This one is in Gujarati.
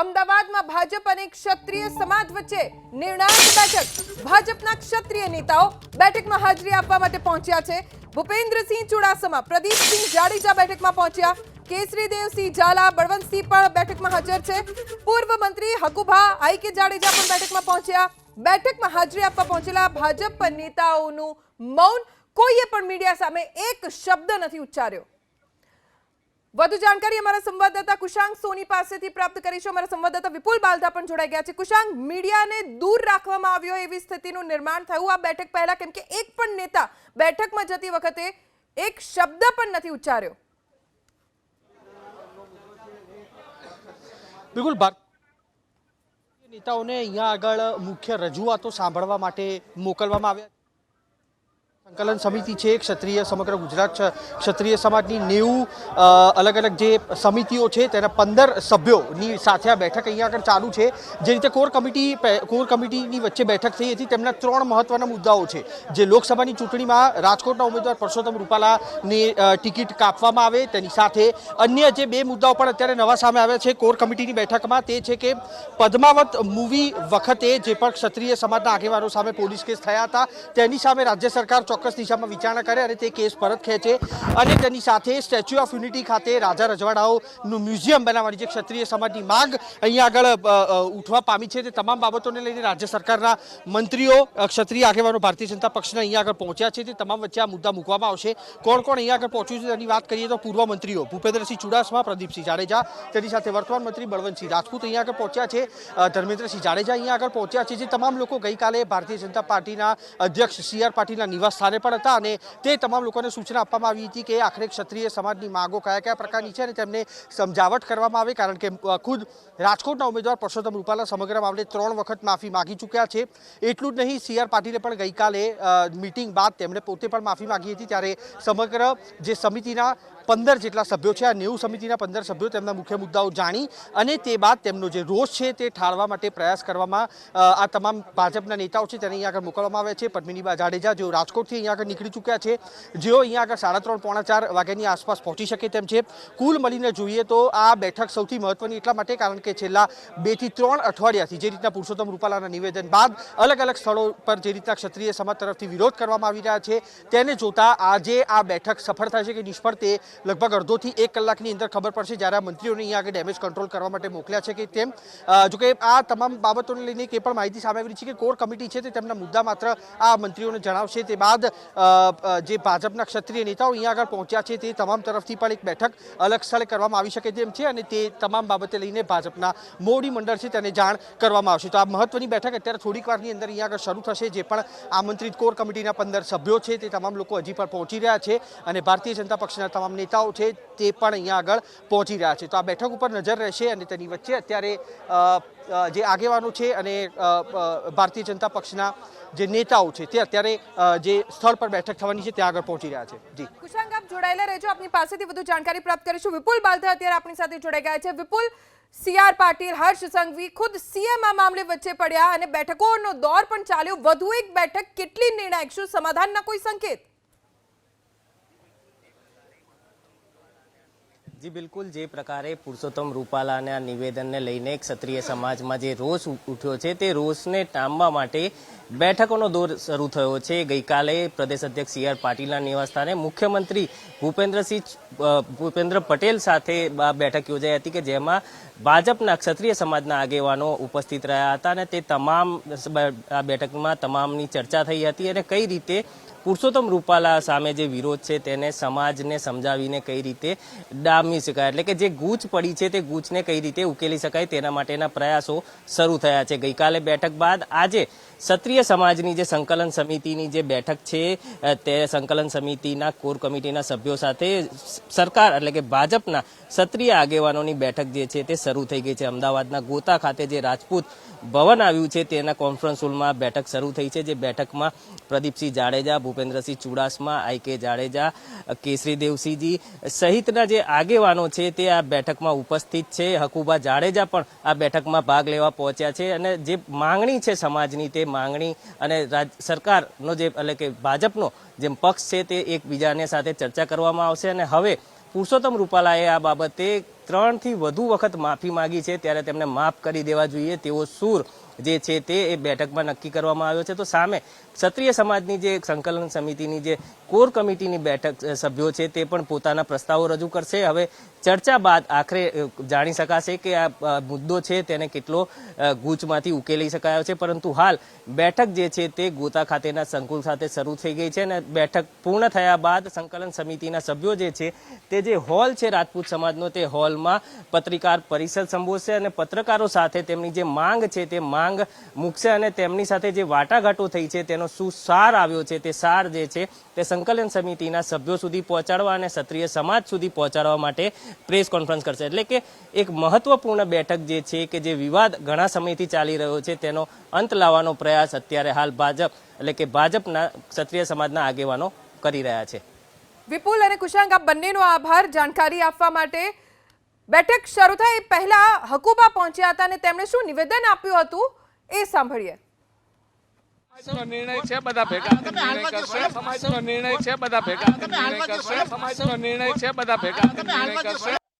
અમદાવાદમાં ભાજપ અને ક્ષત્રિય સમાજ વચ્ચે નિર્ણાયક બેઠક. ભાજપના ક્ષત્રિય નેતાઓ બેઠકમાં હાજરી આપવા માટે પહોંચ્યા છે. ભૂપેન્દ્રસિંહ ચુડાસમા, પ્રદીપસિંહ જાડેજા બેઠકમાં પહોંચ્યા. કેસરીદેવસિંહ ઝાલા, બળવંતસિંહ પણ બેઠકમાં હાજર છે. પૂર્વ મંત્રી હકુભા આઈ કે જાડેજા પણ બેઠકમાં પહોંચ્યા. બેઠકમાં હાજરી આપવા પહોંચેલા ભાજપ નેતાઓનું મૌન કોઈએ પણ મીડિયા સામે એક શબ્દ નથી ઉચ્ચાર્યો. વધુ જાણકારી અમારા સંવાદદાતા કુશાંગ સોની પાસેથી પ્રાપ્ત કરીશું. અમારા સંવાદદાતા વિપુલ બાલધા પણ જોડાઈ ગયા છે. કુશાંગ મીડિયાને દૂર રાખવામાં આવ્યો એવી સ્થિતિનું નિર્માણ થયું. આ બેઠક પહેલા કેમ કે એક પણ નેતા બેઠકમાં જતી વખતે એક શબ્દ પણ નથી ઉચ્ચાર્યો. બિલકુલ નેતાઓને અહીંયા આગળ મુખ્ય રજૂઆતો સાંભળવા માટે મોકલવામાં આવ્યા સંકલન સમિતિ છે ક્ષત્રિય સમગ્ર ગુજરાત ક્ષત્રિય સમાજની નેવું અલગ અલગ જે સમિતિઓ છે, તેના પંદર સભ્યોની સાથે આ બેઠક અહીંયા આગળ ચાલુ છે. જે રીતે કોર કમિટી કોર કમિટીની વચ્ચે બેઠક થઈ હતી, તેમના ત્રણ મહત્વના મુદ્દાઓ છે. જે લોકસભાની ચૂંટણીમાં રાજકોટના ઉમેદવાર પરસોત્તમ રૂપાલાની ટિકિટ કાપવામાં આવે, તેની સાથે અન્ય જે બે મુદ્દાઓ પણ અત્યારે નવા સામે આવ્યા છે કોર કમિટીની બેઠકમાં, તે છે કે પદ્માવત મૂવી વખતે જે પણ ક્ષત્રિય સમાજના આગેવાનો સામે પોલીસ કેસ થયા હતા, તેની સામે રાજ્ય સરકાર ચોક્કસ દિશામાં વિચારણા કરે અને તે કેસ પરત ખેંચે અને તેની સાથે સ્ટેચ્યુ ઓફ યુનિટી ખાતે રાજા રજવાડાઓનું મ્યુઝિયમ બનાવવાની જે ક્ષત્રિય સમાજની માંગ અહીંયા આગળ ઉઠવા પામી છે તે તમામ બાબતોને લઈને રાજ્ય સરકારના મંત્રીઓ ક્ષત્રિય આગેવાનો ભારતીય જનતા પક્ષના અહીંયા આગળ પહોંચ્યા છે. તે તમામ વચ્ચે આ મુદ્દા મૂકવામાં આવશે. કોણ કોણ અહીંયા આગળ પહોંચ્યું છે તેની વાત કરીએ તો પૂર્વ મંત્રીઓ ભૂપેન્દ્રસિંહ ચુડાસમા, પ્રદીપસિંહ જાડેજા, તેની સાથે વર્તમાન મંત્રી બળવંતસિંહ રાજપૂત અહીંયા આગળ પહોંચ્યા છે. ધર્મેન્દ્રસિંહ જાડેજા અહીંયા આગળ પહોંચ્યા છે. જે તમામ લોકો ગઈકાલે ભારતીય જનતા પાર્ટીના અધ્યક્ષ, સી આર પાટીલના નિવાસ સ્થાને પણ હતા અને તે તમામ લોકોને સૂચના આપવામાં આવી હતી કે આખરે ક્ષત્રિય સમાજની માંગો કયા કયા પ્રકારની છે અને તેમને સમજાવટ કરવામાં આવે કારણ કે ખુદ રાજકોટના ઉમેદવાર પરસોત્તમ રૂપાલા સમગ્ર મામલે ત્રણ વખત માફી માગી ચૂક્યા છે. એટલું જ નહીં, સી આર પાટીલે પણ ગઈકાલે મિટિંગ બાદ તેમણે પોતે પણ માફી માગી હતી. ત્યારે સમગ્ર જે સમિતિના પંદર જેટલા સભ્યો છે, આ નેવું સમિતિના પંદર સભ્યો તેમના મુખ્ય મુદ્દાઓ જાણી અને તે બાદ તેમનો જે રોષ છે તે ઠાળવા માટે પ્રયાસ કરવામાં આ તમામ ભાજપના નેતાઓ છે તેને અહીંયા આગળ મોકલવામાં આવ્યા છે. પદ્મિનીબા જાડેજા, જેઓ રાજકોટથી અહીંયા આગળ નીકળી ચૂક્યા છે, જેઓ અહીંયા આગળ સાડા ત્રણ, પોણા ચાર વાગ્યાની આસપાસ પહોંચી શકે તેમ છે. કુલ મળીને જોઈએ તો આ બેઠક સૌથી મહત્વની એટલા માટે કારણ કે છેલ્લા બેથી ત્રણ અઠવાડિયાથી જે રીતના પુરુષોત્તમ રૂપાલાના નિવેદન બાદ અલગ અલગ સ્થળો પર જે રીતના ક્ષત્રિય સમાજ તરફથી વિરોધ કરવામાં આવી રહ્યા છે, તેને જોતા આજે આ બેઠક સફળ થશે કે નિષ્ફળ તે લગભગ અડધોથી એક કલાકની અંદર ખબર પડશે જ્યારે આ મંત્રીઓને અહીંયા આગળ ડેમેજ કંટ્રોલ કરવા માટે મોકલ્યા છે કે તેમ જોકે આ તમામ બાબતોને લઈને કે પણ માહિતી સામે આવી છે કે કોર કમિટી છે તે તેમના મુદ્દા માત્ર આ મંત્રીઓને જણાવશે. તે બાદ જે ભાજપના ક્ષત્રિય નેતાઓ અહીંયા આગળ પહોંચ્યા છે તે તમામ તરફથી પણ એક બેઠક અલગ સ્થળે કરવામાં આવી શકે તેમ છે અને તે તમામ બાબતે લઈને ભાજપના મોવડી મંડળ છે તેને જાણ કરવામાં આવશે. તો આ મહત્વની બેઠક અત્યારે થોડીક વારની અંદર અહીંયા આગળ શરૂ થશે. જે પણ આમંત્રિત કોર કમિટીના પંદર સભ્યો છે તે તમામ લોકો હજી પણ પહોંચી રહ્યા છે અને ભારતીય જનતા પક્ષના તમામ નેતાઓ છે તે પણ અહીંયા આગળ પહોંચી રહ્યા છે. તો આ બેઠક ઉપર નજર રહેશે અને તેની વચ્ચે અત્યારે જે આગેવાનો છે અને ભારતીય જનતા પક્ષના જે નેતાઓ છે તે અત્યારે જે સ્થળ પર બેઠક થવાની છે ત્યાં આગળ પહોંચી રહ્યા છે. જી. કુશાંક આપ જોડાયેલા રહેજો. આપની પાસેથી વધુ જાણકારી પ્રાપ્ત કરીશું. વિપુલ બાલધા અત્યારે આપણી સાથે જોડાઈ ગયા છે. વિપુલ, સીઆર પાટીલ, હર્ષ સંઘવી ખુદ સીએમ આ મામલે વચ્ચે પડ્યા અને બેઠકોનો દોર પણ ચાલ્યો. વધુ એક બેઠક, કેટલી નિર્ણાયક? શું સમાધાનના કોઈ સંકેત? જી, બિલકુલ. જે પ્રકારે પુરુષોત્તમ રૂપાલાના નિવેદનને લઈને ક્ષત્રિય સમાજમાં જે રોષ ઉઠ્યો છે, તે રોષને ટામવા માટે બેઠકોનો દોર શરૂ થયો છે. ગઈકાલે પ્રદેશ અધ્યક્ષ સી આર પાટીલના નિવાસસ્થાને મુખ્યમંત્રી ભૂપેન્દ્રસિંહ ભૂપેન્દ્ર પટેલ સાથે બેઠક યોજાઈ હતી કે જેમાં ભાજપના ક્ષત્રિય સમાજના આગેવાનો ઉપસ્થિત રહ્યા હતા અને તે તમામ આ બેઠકમાં તમામની ચર્ચા થઈ હતી અને કઈ રીતે પુરુષોત્તમ રૂપાલા સામે જે વિરોધ છે તેને સમાજને સમજાવીને કઈ રીતે ડામી શકાય. એટલે કે જે ગૂંચ પડી છે તે ગૂંચને કઈ રીતે ઉકેલી શકાય તેના માટેના પ્રયાસો શરૂ થયા છે. ગઈકાલે બેઠક બાદ આજે ક્ષત્રિય સમાજની જે સંકલન સમિતિની જે બેઠક છે તે સંકલન સમિતિના કોર કમિટીના સભ્યો સાથે સરકાર એટલે કે ભાજપના ક્ષત્રિય આગેવાનોની બેઠક જે છે તે શરૂ થઈ ગઈ છે. અમદાવાદના ગોતા ખાતે જે રાજપૂત ભવન આવ્યું છે, તેના કોન્ફરન્સ હોલમાં બેઠક શરૂ થઈ છે. જે બેઠકમાં પ્રદીપસિંહ જાડેજા, ભૂપેન્દ્રસિંહ ચુડાસમા, આઈ કે જાડેજા કેસરી દેવસિંહજી સહિતના જે આગેવાનો છે તે આ બેઠકમાં ઉપસ્થિત છે. હકુબા જાડેજા પણ આ બેઠકમાં ભાગ લેવા પહોંચ્યા છે અને જે માંગણી છે સમાજની તે માંગણી અને સરકારનો જે, એટલે કે ભાજપનો જેમ પક્ષ છે તે એકબીજાને સાથે ચર્ચા કરવામાં આવશે અને હવે પુરુષોત્તમ રૂપાલાએ આ બાબતે ત્રણથી વધુ વખત માફી માંગી છે. ત્યારે તેમને માફ કરી દેવા જોઈએ. તેવો સૂર જે છે તે એ બેઠકમાં નક્કી કરવામાં આવ્યો છે. તો સામે ક્ષત્રિય સમાજની જે સંકલન સમિતિની જે કોર કમિટીની બેઠક સભ્યો છે તે પણ પોતાના પ્રસ્તાવો રજૂ કરશે. હવે ચર્ચા બાદ આખરે જાણી શકાશે કે આ મુદ્દો છે તેને કેટલો ગૂંચમાંથી ઉકેલી શકાયો છે. પરંતુ હાલ બેઠક જે છે તે ગોતા ખાતેના સંકુલ સાથે શરૂ થઈ ગઈ છે અને બેઠક પૂર્ણ થયા બાદ સંકલન સમિતિના સભ્યો જે છે તે જે હોલ છે રાજપૂત સમાજનો તે હોલમાં પત્રકાર પરિષદ સંબોધશે અને પત્રકારો સાથે તેમની જે માંગ છે તે માંગ મૂકશે અને તેમની સાથે જે વાટાઘાટો થઈ છે, તેનો શું સાર આવ્યો છે, તે સાર જે છે, તે સંકલન સમિતિના સભ્યો સુધી પહોંચાડવા અને ક્ષત્રિય સમાજ સુધી પહોંચાડવા માટે પ્રેસ કોન્ફરન્સ કરશે. એટલે કે એક મહત્વપૂર્ણ બેઠક જે છે કે જે વિવાદ ઘણા સમયથી ચાલી રહ્યો છે, તેનો અંત લાવવાનો પ્રયાસ અત્યારે હાલ ભાજપ, એટલે કે ભાજપના ક્ષત્રિય સમાજના આગેવાનો કરી રહ્યા છે. વિપુલ અને કુશાંક આ બંનેનો આભાર. જાણકારી આપવા માટે બેઠક શરૂ થાય એ પહેલા હકુબા પહોંચ્યા હતા અને તેમણે શું નિવેદન આપ્યું હતું એ સાંભળીએ. નિર્ણય છે બધા ભેગા નિર્ણય કરશે. સમાજનો નિર્ણય છે બધા ભેગા નિર્ણય કરશે. સમાજનો નિર્ણય છે બધા ભેગા